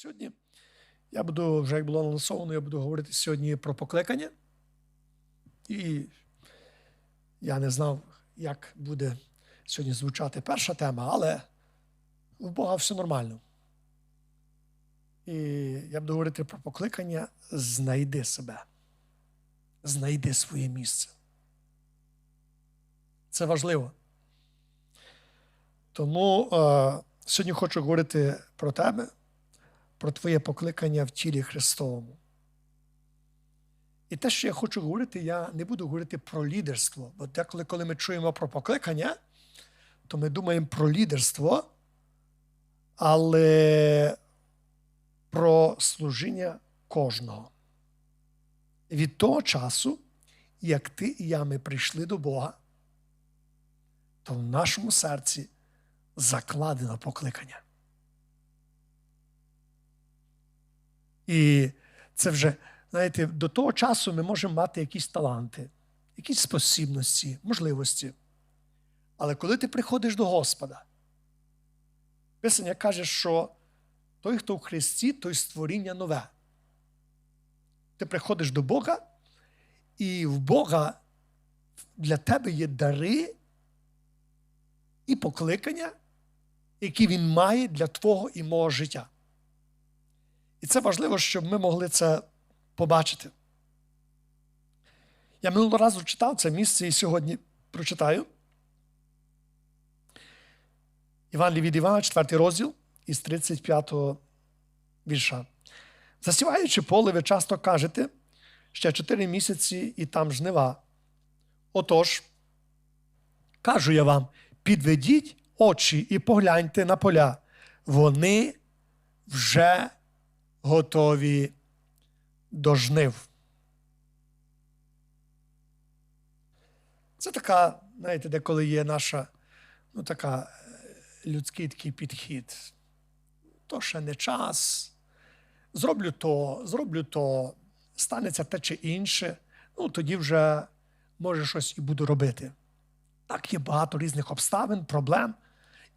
Сьогодні я буду, вже як було анонсовано, я буду говорити сьогодні про покликання. І я не знав, як буде сьогодні звучати перша тема, але в Бога все нормально. І я буду говорити про покликання знайди себе. Знайди своє місце. Це важливо. Тому е, сьогодні хочу говорити про тебе, про твоє покликання в тілі Христовому. І те, що я хочу говорити, я не буду говорити про лідерство. Бо деколи, коли ми чуємо про покликання, то ми думаємо про лідерство, але про служіння кожного. Від того часу, як ти і я ми прийшли до Бога, то в нашому серці закладено покликання. І це вже, знаєте, до того часу ми можемо мати якісь таланти, якісь спосібності, можливості. Але коли ти приходиш до Господа, Писання каже, що той, хто в Христі, той створіння нове. Ти приходиш до Бога, і в Бога для тебе є дари і покликання, які Він має для твого і мого життя. І це важливо, щоб ми могли це побачити. Я минулого разу читав це місце і сьогодні прочитаю. Іван від Івана, 4 розділ із 35 го вірша. Засіваючи поле, ви часто кажете, ще 4 місяці і там жнива. Отож, кажу я вам, підведіть очі і погляньте на поля. Вони вже готові до жнив. Це така, знаєте, деколи є наша ну, така людський такий підхід. То ще не час. Зроблю то, зроблю то, станеться те чи інше, ну тоді вже може щось і буду робити. Так, є багато різних обставин, проблем.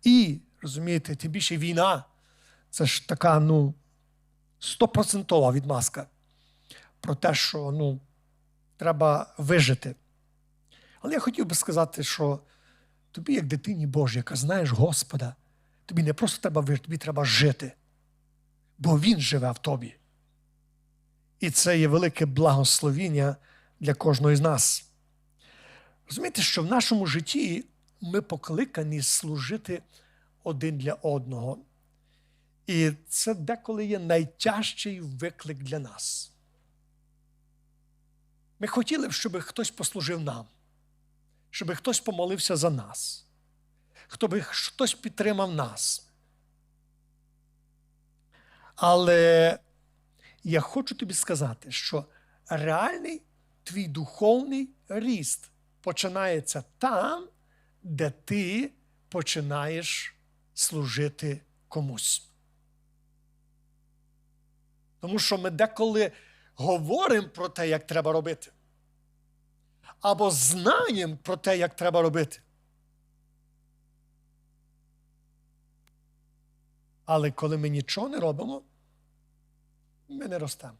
І, розумієте, тим більше війна це ж така, ну, стопроцентова відмазка про те, що ну, треба вижити. Але я хотів би сказати, що тобі, як дитині Божій, яка знаєш Господа, тобі не просто треба вижити, тобі треба жити, бо Він живе в тобі. І це є велике благословіння для кожного з нас. Розумієте, що в нашому житті ми покликані служити один для одного. І це деколи є найтяжчий виклик для нас. Ми хотіли б, щоб хтось послужив нам, щоб хтось помолився за нас, щоб хтось підтримав нас. Але я хочу тобі сказати, що реальний твій духовний ріст починається там, де ти починаєш служити комусь. Тому що ми деколи говоримо про те, як треба робити, або знаємо про те, як треба робити. Але коли ми нічого не робимо, ми не ростемо.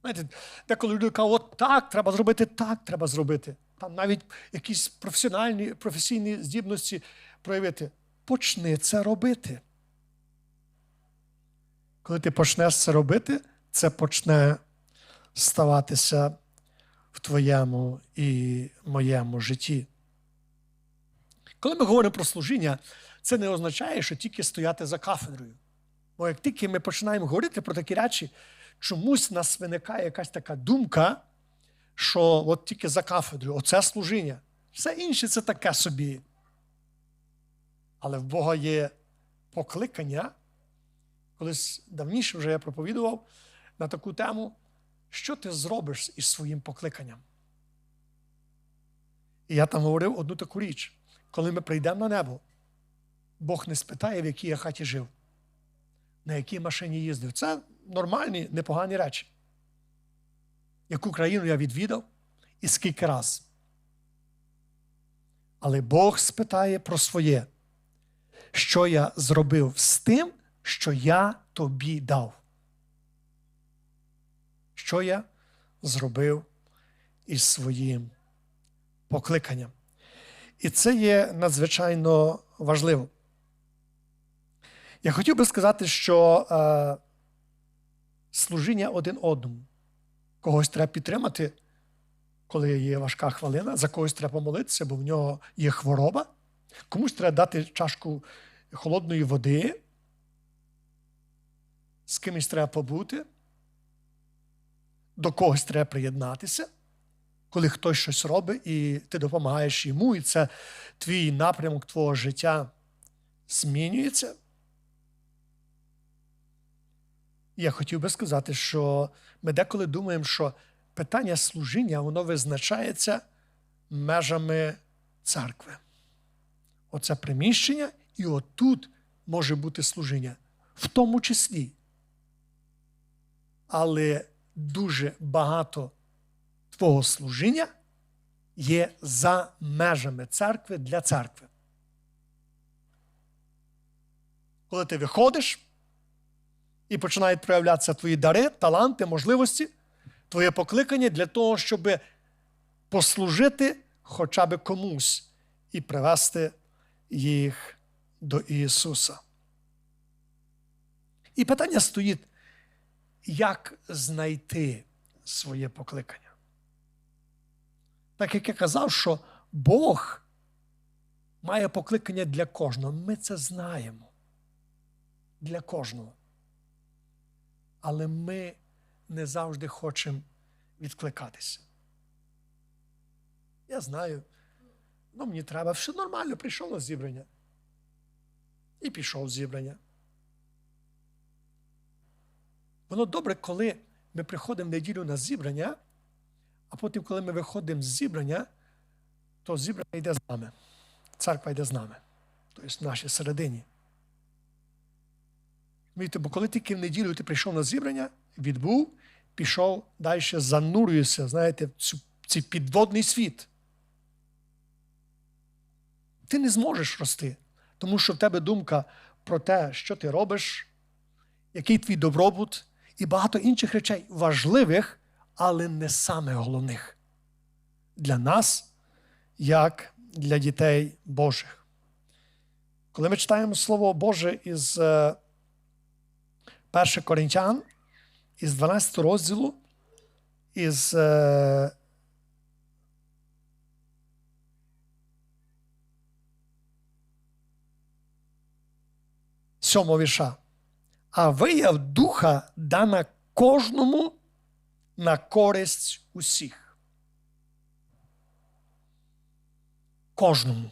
Знаєте, деколи люди кажуть, от так, треба зробити, так треба зробити. Там навіть якісь професіональні, професійні здібності проявити. Почни це робити. Коли ти почнеш це робити, це почне ставатися в твоєму і моєму житті. Коли ми говоримо про служіння, це не означає, що тільки стояти за кафедрою. Бо як тільки ми починаємо говорити про такі речі, чомусь в нас виникає якась така думка, що от тільки за кафедрою, оце служіння. Все інше це таке собі. Але в Бога є покликання. Колись давніше вже я проповідував на таку тему, що ти зробиш із своїм покликанням. І я там говорив одну таку річ: коли ми прийдемо на небо, Бог не спитає, в якій я хаті жив, на якій машині їздив. Це нормальні, непогані речі. Яку країну я відвідав і скільки раз. Але Бог спитає про своє, що я зробив з тим, що я тобі дав. Що я зробив із своїм покликанням. І це є надзвичайно важливо. Я хотів би сказати, що е, служіння один одному. Когось треба підтримати, коли є важка хвилина, за когось треба помолитися, бо в нього є хвороба. Комусь треба дати чашку холодної води, з кимось треба побути, до когось треба приєднатися, коли хтось щось робить, і ти допомагаєш йому, і це твій напрямок твого життя змінюється. Я хотів би сказати, що ми деколи думаємо, що питання служіння воно визначається межами церкви. Оце приміщення, і отут може бути служіння, в тому числі. Але дуже багато твого служіння є за межами церкви для церкви. Коли ти виходиш і починають проявлятися твої дари, таланти, можливості, твоє покликання для того, щоб послужити хоча б комусь і привести їх до Ісуса. І питання стоїть, як знайти своє покликання. Так як я казав, що Бог має покликання для кожного. Ми це знаємо. Для кожного. Але ми не завжди хочемо відкликатися. Я знаю, ну мені треба, все нормально, прийшов на зібрання. І пішов зібрання. Воно добре, коли ми приходимо в неділю на зібрання, а потім, коли ми виходимо з зібрання, то зібрання йде з нами. Церква йде з нами. Тобто в нашій середині. Бо коли тільки в неділю ти прийшов на зібрання, відбув, пішов далі, занурюєшся, знаєте, в цей підводний світ. Ти не зможеш рости, тому що в тебе думка про те, що ти робиш, який твій добробут, і багато інших речей важливих, але не саме головних для нас, як для дітей Божих. Коли ми читаємо Слово Боже із 1 Коринтян, із 12 розділу, із е, сьомого віша. А вияв духа дана кожному на користь усіх. Кожному.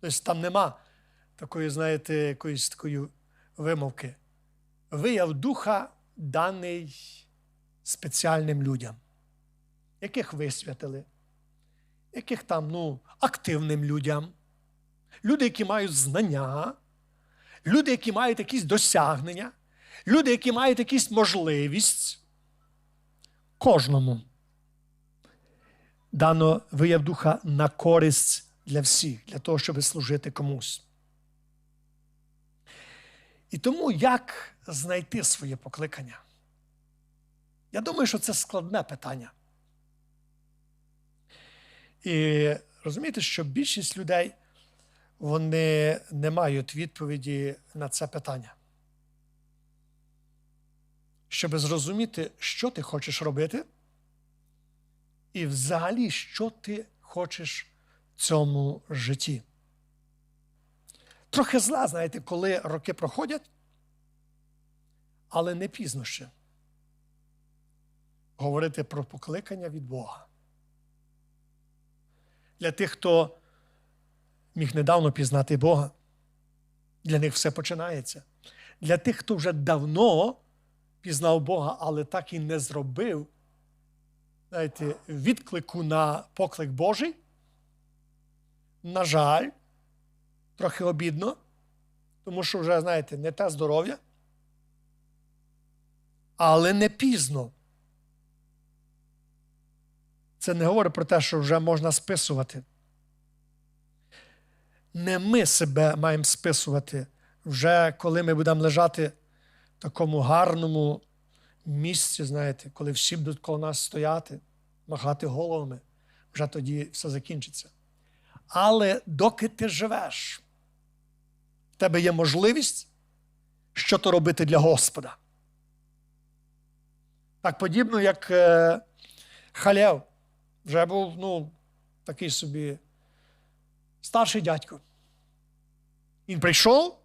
Тобто там нема такої, знаєте, якоїсь такої вимовки. Вияв духа даний спеціальним людям, яких висвятили, яких там ну, активним людям, люди, які мають знання, люди, які мають якісь досягнення, люди, які мають якісь можливість. Кожному дано вияв духа на користь для всіх, для того, щоб служити комусь. І тому як знайти своє покликання? Я думаю, що це складне питання. І розумієте, що більшість людей вони не мають відповіді на це питання. Щоб зрозуміти, що ти хочеш робити, і взагалі, що ти хочеш в цьому житті. Трохи зла, знаєте, коли роки проходять, але не пізно ще говорити про покликання від Бога. Для тих, хто міг недавно пізнати Бога, для них все починається. Для тих, хто вже давно пізнав Бога, але так і не зробив знаєте, відклику на поклик Божий, на жаль, трохи обідно, тому що вже, знаєте, не те здоров'я, але не пізно. Це не говорить про те, що вже можна списувати. Не ми себе маємо списувати, вже коли ми будемо лежати в такому гарному місці, знаєте, коли всі будуть коло нас стояти, махати головами, вже тоді все закінчиться. Але доки ти живеш, в тебе є можливість що то робити для Господа. Так подібно, як е, Халев вже був ну, такий собі старший дядько. Він прийшов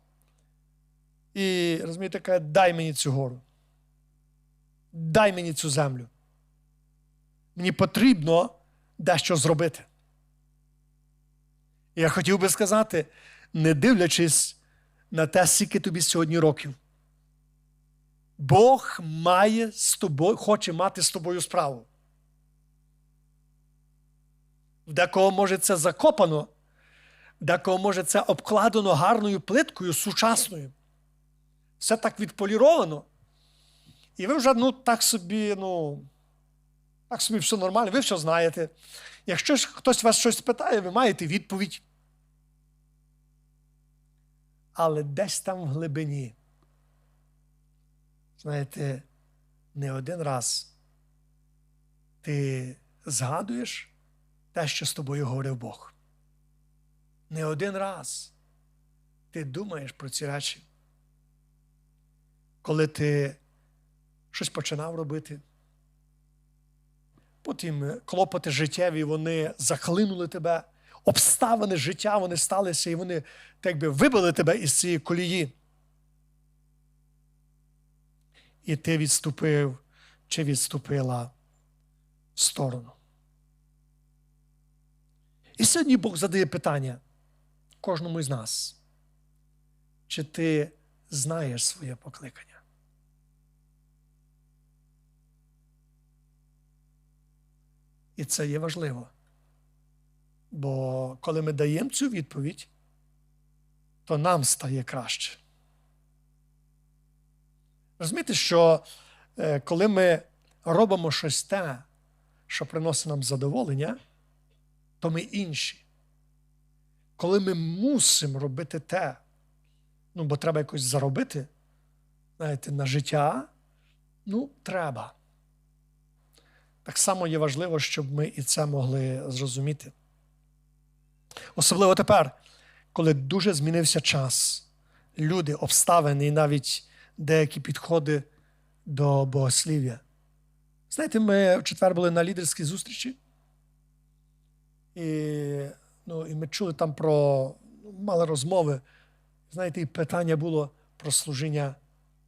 і, розумієте, каже, дай мені цю гору. Дай мені цю землю. Мені потрібно дещо зробити. Я хотів би сказати, не дивлячись на те, скільки тобі сьогодні років. Бог має з тобою, хоче мати з тобою справу. В декого може це закопано, декого може це обкладено гарною плиткою сучасною. Все так відполіровано. І ви вже ну, так собі, ну, так собі все нормально, ви все знаєте. Якщо ж хтось вас щось питає, ви маєте відповідь. Але десь там в глибині, знаєте, не один раз ти згадуєш те, що з тобою говорив Бог. Не один раз ти думаєш про ці речі. Коли ти щось починав робити, потім клопоти життєві, вони захлинули тебе, обставини життя вони сталися, і вони так би вибили тебе із цієї колії. І ти відступив чи відступила в сторону. І сьогодні Бог задає питання кожному із нас. Чи ти знаєш своє покликання? І це є важливо. Бо коли ми даємо цю відповідь, то нам стає краще. Розумієте, що е, коли ми робимо щось те, що приносить нам задоволення, то ми інші. Коли ми мусимо робити те, ну, бо треба якось заробити, знаєте, на життя, ну, треба. Так само є важливо, щоб ми і це могли зрозуміти. Особливо тепер, коли дуже змінився час, люди, обставини і навіть деякі підходи до богослів'я. Знаєте, ми в четвер були на лідерській зустрічі, і, ну, і ми чули там про мали розмови. Знаєте, і питання було про служіння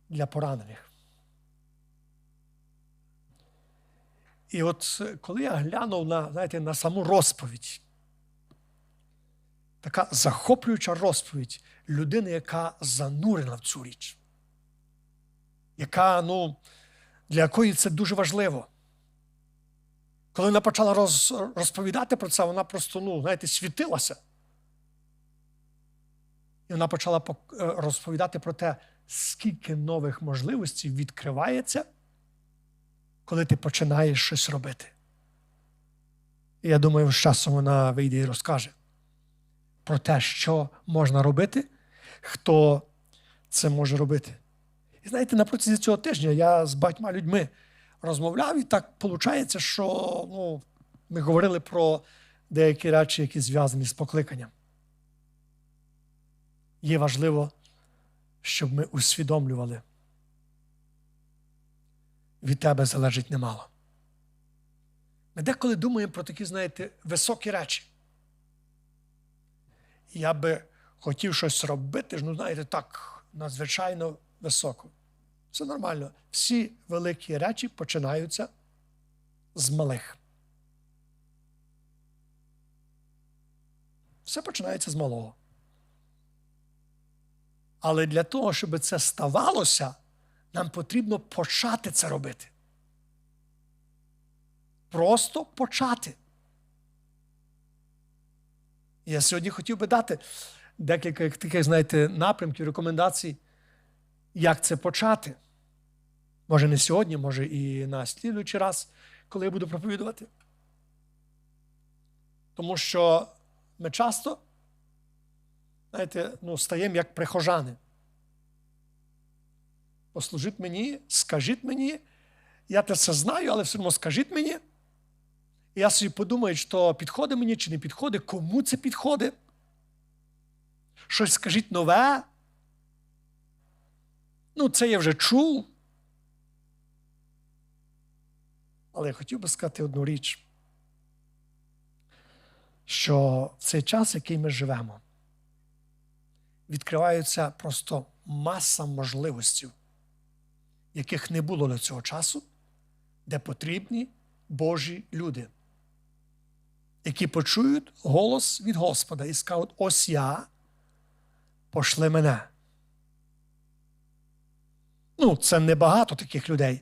для поранених. І от коли я глянув на, знаєте, на саму розповідь, така захоплююча розповідь людини, яка занурена в цю річ, яка, ну, для якої це дуже важливо. Коли вона почала роз, розповідати про це, вона просто, ну, знаєте, світилася. І вона почала розповідати про те, скільки нових можливостей відкривається, коли ти починаєш щось робити. І я думаю, з часом вона вийде і розкаже про те, що можна робити, хто це може робити. І знаєте, на протязі цього тижня я з багатьма людьми розмовляв, і так виходить, що ну, ми говорили про деякі речі, які зв'язані з покликанням. Є важливо, щоб ми усвідомлювали. Від тебе залежить немало. Ми деколи думаємо про такі, знаєте, високі речі. Я би хотів щось робити, ну, знаєте, так надзвичайно високо. Все нормально. Всі великі речі починаються з малих. Все починається з малого. Але для того, щоб це ставалося, нам потрібно почати це робити. Просто почати. Я сьогодні хотів би дати декілька таких, знаєте, напрямків, рекомендацій, як це почати. Може, не сьогодні, може і на слідуючий раз, коли я буду проповідувати. Тому що ми часто знаєте, ну, стаємо як прихожани. Послужіть мені, скажіть мені, я те все знаю, але все одно скажіть мені. І я собі подумаю, що підходить мені чи не підходить, кому це підходить. Щось скажіть нове. Ну, це я вже чув. Але я хотів би сказати одну річ, що в цей час, в який ми живемо, відкриваються просто маса можливостей, яких не було до цього часу, де потрібні Божі люди, які почують голос від Господа і скажуть: ось я, пошли мене. Ну, це небагато таких людей.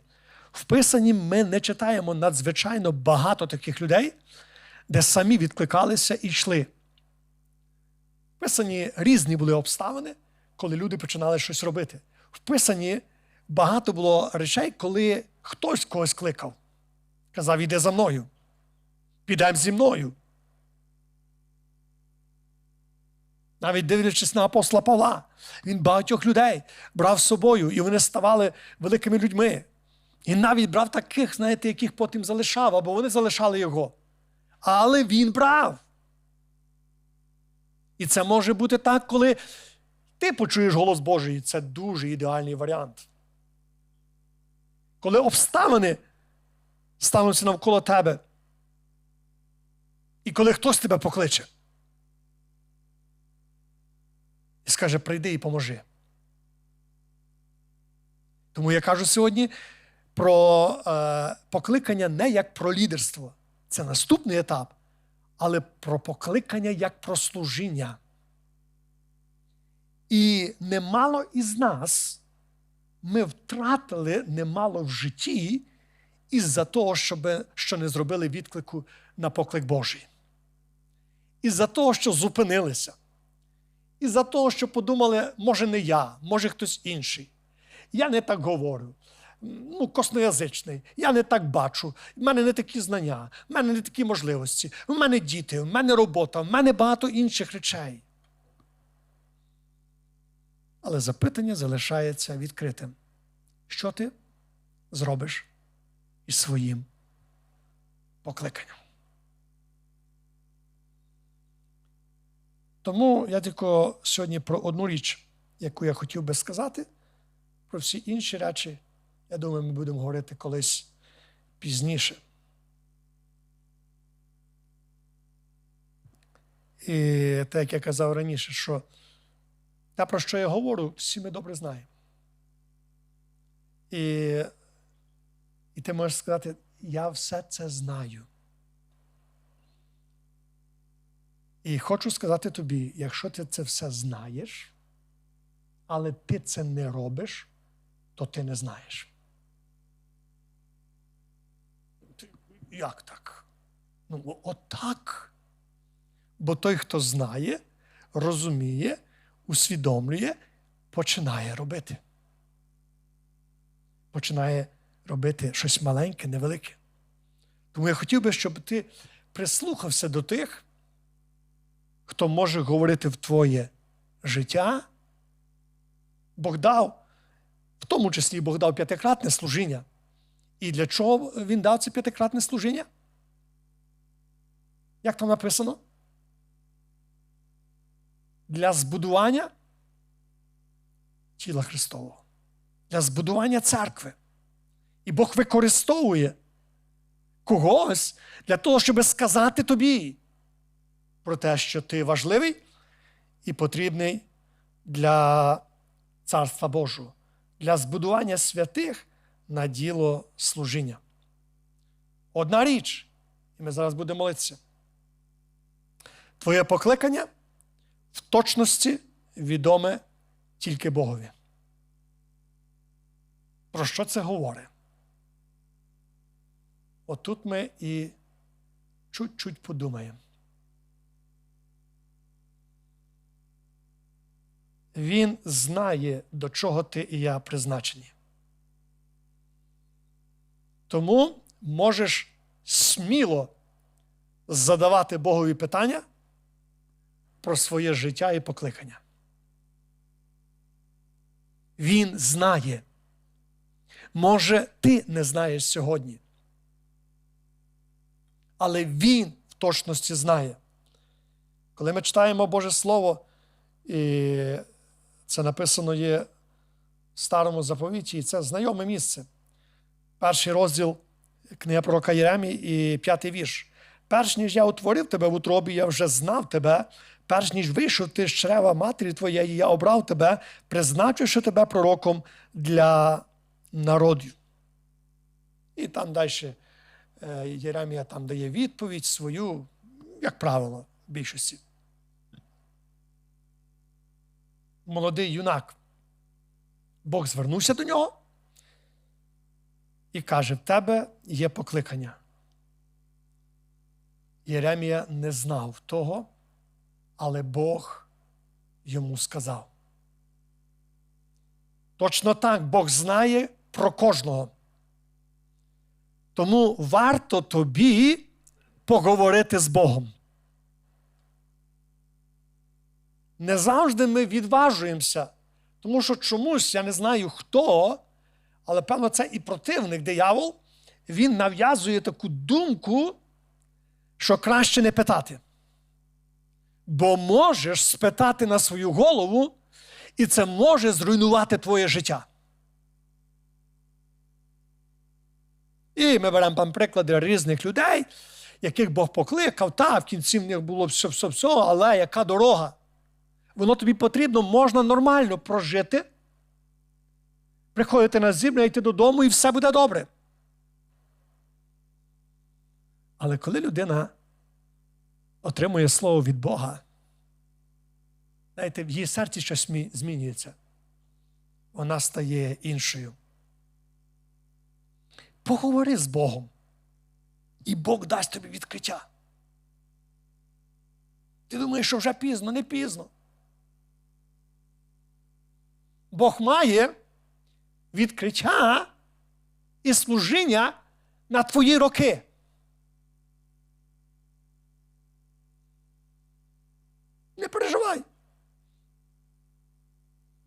В Писанні ми не читаємо надзвичайно багато таких людей, де самі відкликалися і йшли. В Писанні різні були обставини, коли люди починали щось робити. В Писанні багато було речей, коли хтось когось кликав. Казав, іди за мною, підемо зі мною. Навіть дивлячись на апостола Павла, він багатьох людей брав з собою, і вони ставали великими людьми. І навіть брав таких, знаєте, яких потім залишав, або вони залишали його. Але він брав. І це може бути так, коли ти почуєш голос Божий. Це дуже ідеальний варіант. Коли обставини стануться навколо тебе. І коли хтось тебе покличе. Скаже, прийди і поможи. Тому я кажу сьогодні про е, покликання не як про лідерство, це наступний етап, але про покликання як про служіння. І немало із нас ми втратили немало в житті із-за того, щоб, що не зробили відклику на поклик Божий. Із-за того, що зупинилися. Із-за того, що подумали, може, не я, може хтось інший. Я не так говорю. Ну, косноязичний, я не так бачу, в мене не такі знання, в мене не такі можливості, в мене діти, в мене робота, в мене багато інших речей. Але запитання залишається відкритим. Що ти зробиш із своїм покликанням? Тому я тільки сьогодні про одну річ, яку я хотів би сказати, про всі інші речі, я думаю, ми будемо говорити колись пізніше. І так як я казав раніше, що те, про що я говорю, всі ми добре знаємо. І, і ти можеш сказати, я все це знаю. І хочу сказати тобі, якщо ти це все знаєш, але ти це не робиш, то ти не знаєш. Як так? Ну, отак. Бо той, хто знає, розуміє, усвідомлює, починає робити. Починає робити щось маленьке, невелике. Тому я хотів би, щоб ти прислухався до тих, хто може говорити в твоє життя. Бог дав, в тому числі Бог дав п'ятикратне служіння. І для чого він дав це п'ятикратне служіння? Як там написано? Для збудування тіла Христового, для збудування церкви. І Бог використовує когось для того, щоб сказати тобі про те, що ти важливий і потрібний для Царства Божого, для збудування святих на діло служіння. Одна річ, і ми зараз будемо молитися. Твоє покликання в точності відоме тільки Богові. Про що це говорить? Отут ми і чуть-чуть подумаємо. Він знає, до чого ти і я призначені. Тому можеш сміло задавати Богові питання, про своє життя і покликання. Він знає. Може, ти не знаєш сьогодні. Але Він в точності знає. Коли ми читаємо Боже Слово, і це написано є в старому заповіті, і це знайоме місце. Перший розділ книга пророка Єремії і п'ятий вірш. Перш ніж я утворив тебе в утробі, я вже знав тебе, перш ніж вийшов ти з чрева матері твоєї, я обрав тебе, призначивши тебе пророком для народів. І там далі Єремія там дає відповідь свою, як правило, в більшості. Молодий юнак. Бог звернувся до нього і каже: в тебе є покликання. Єремія не знав того, але Бог йому сказав. Точно так Бог знає про кожного. Тому варто тобі поговорити з Богом. Не завжди ми відважуємося, тому що чомусь я не знаю хто, але певно, це і противник диявол, він нав'язує таку думку, що краще не питати. Бо можеш спитати на свою голову, і це може зруйнувати твоє життя. І ми беремо там приклади різних людей, яких Бог покликав, та в кінці в них було все, все, все, але яка дорога? Воно тобі потрібно, можна нормально прожити, приходити на зібрання, йти додому, і все буде добре. Але коли людина отримує слово від Бога, знаєте, в її серці щось змінюється. Вона стає іншою. Поговори з Богом, і Бог дасть тобі відкриття. Ти думаєш, що вже пізно, не пізно. Бог має відкриття і служіння на твої роки. Не переживай.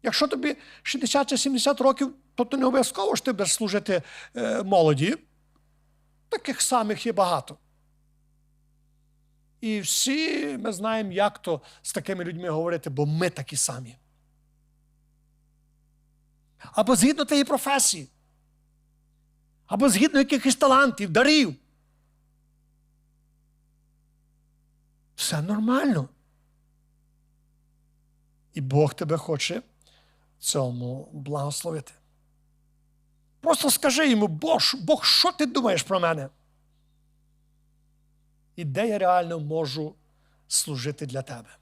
Якщо тобі 60 чи 70 років, то ти не обов'язково що ти будеш служити е, молоді. Таких самих є багато. І всі ми знаємо, як то з такими людьми говорити, бо ми такі самі. Або згідно тієї професії, або згідно якихось талантів, дарів. Все нормально. І Бог тебе хоче цьому благословити. Просто скажи йому, Бог, Бог, що ти думаєш про мене? І де я реально можу служити для тебе?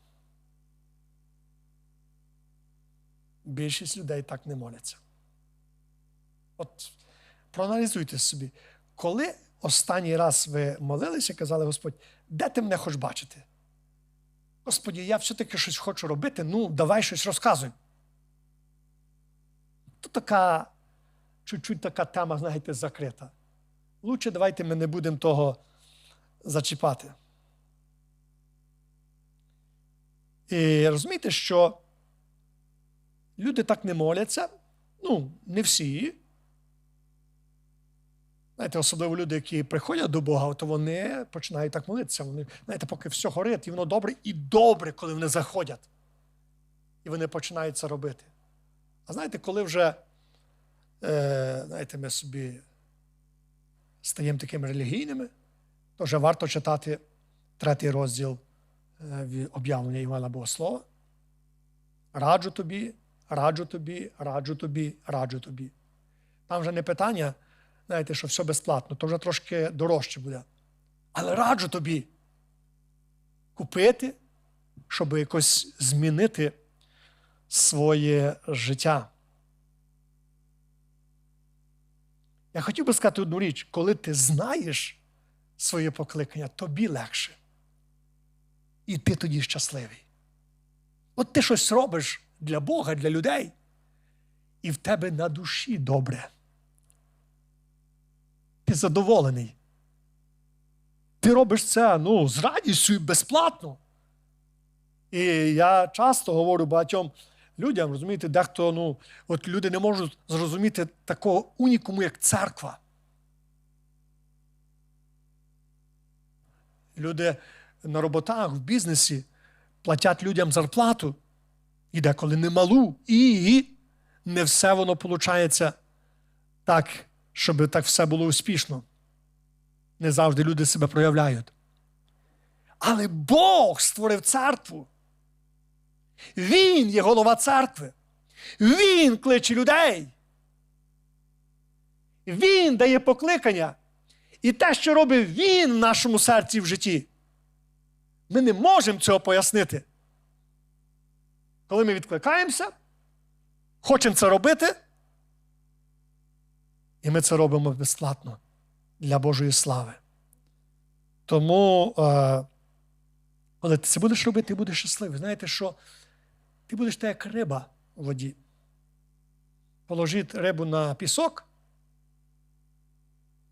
Більшість людей так не моляться. От проаналізуйте собі, коли останній раз ви молилися казали, Господь, де ти мене хочеш бачити? Господі, я все-таки щось хочу робити, ну, давай щось розказуй. То така, чуть-чуть така тема, знаєте, закрита. Лучше давайте ми не будемо того зачіпати. І розумієте, що люди так не моляться, ну, не всі. Знаєте, особливо люди, які приходять до Бога, то вони починають так молитися. Вони, знаєте, поки все горить, і воно добре, і добре, коли вони заходять. І вони починають це робити. А знаєте, коли вже е, знаєте, ми собі стаємо такими релігійними, то вже варто читати третій розділ е, об'явлення Івана Богослова. Раджу тобі, раджу тобі, раджу тобі, раджу тобі. Там вже не питання, знаєте, що все безплатно, то вже трошки дорожче буде. Але раджу тобі купити, щоб якось змінити своє життя. Я хотів би сказати одну річ, коли ти знаєш своє покликання, тобі легше. І ти тоді щасливий. От ти щось робиш для Бога, для людей, і в тебе на душі добре. Ти задоволений. Ти робиш це ну, з радістю і безплатно. І я часто говорю багатьом людям, розумієте, дехто, ну, от люди не можуть зрозуміти такого унікуму, як церква. Люди на роботах, в бізнесі платять людям зарплату, і деколи немалу, і не все воно виходить так, щоб так все було успішно. Не завжди люди себе проявляють. Але Бог створив церкву. Він є голова церкви. Він кличе людей. Він дає покликання. І те, що робить Він в нашому серці в житті. Ми не можемо цього пояснити. Коли ми відкликаємося, хочемо це робити, і ми це робимо безплатно для Божої слави. Тому, е, коли ти це будеш робити, ти будеш щасливий. Знаєте, що ти будеш так, як риба у воді. Положити рибу на пісок.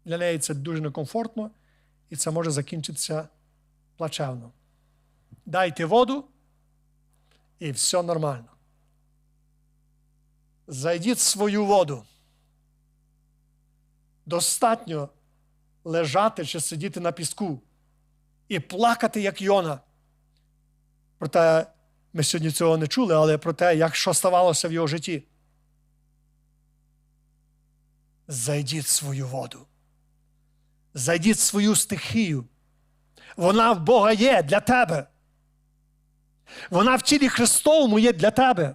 Для неї це дуже некомфортно, і це може закінчитися плачевно. Дайте воду, і все нормально. Зайдіть в свою воду. Достатньо лежати чи сидіти на піску і плакати, як Йона. Проте ми сьогодні цього не чули, але про те, як що ставалося в його житті. Зайдіть в свою воду. Зайдіть в свою стихію. Вона в Бога є для тебе. Вона в тілі Христовому є для тебе.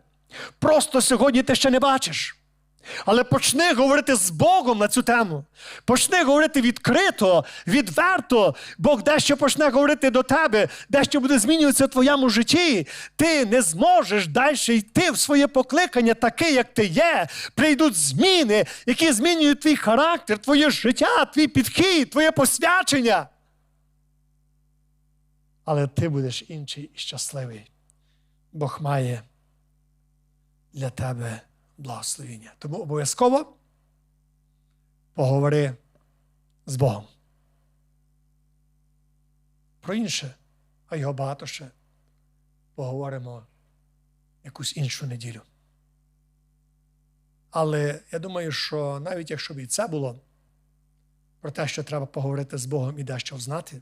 Просто сьогодні ти ще не бачиш. Але почни говорити з Богом на цю тему. Почни говорити відкрито, відверто. Бог дещо почне говорити до тебе, дещо буде змінюватися в твоєму житті. Ти не зможеш далі йти в своє покликання, таке, як ти є. Прийдуть зміни, які змінюють твій характер, твоє життя, твій підхід, твоє посвячення. Але ти будеш інший і щасливий. Бог має для тебе благословіння. Тому обов'язково поговори з Богом. Про інше, а його багато ще поговоримо якусь іншу неділю. Але я думаю, що навіть якщо б і це було про те, що треба поговорити з Богом і дещо знати,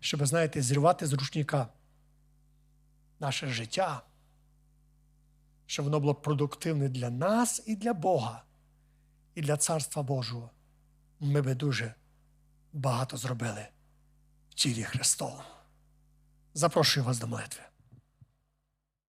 щоб, знаєте, зірвати з ручника наше життя щоб воно було продуктивне для нас і для Бога, і для Царства Божого, ми би дуже багато зробили в тілі Христовому. Запрошую вас до молитви.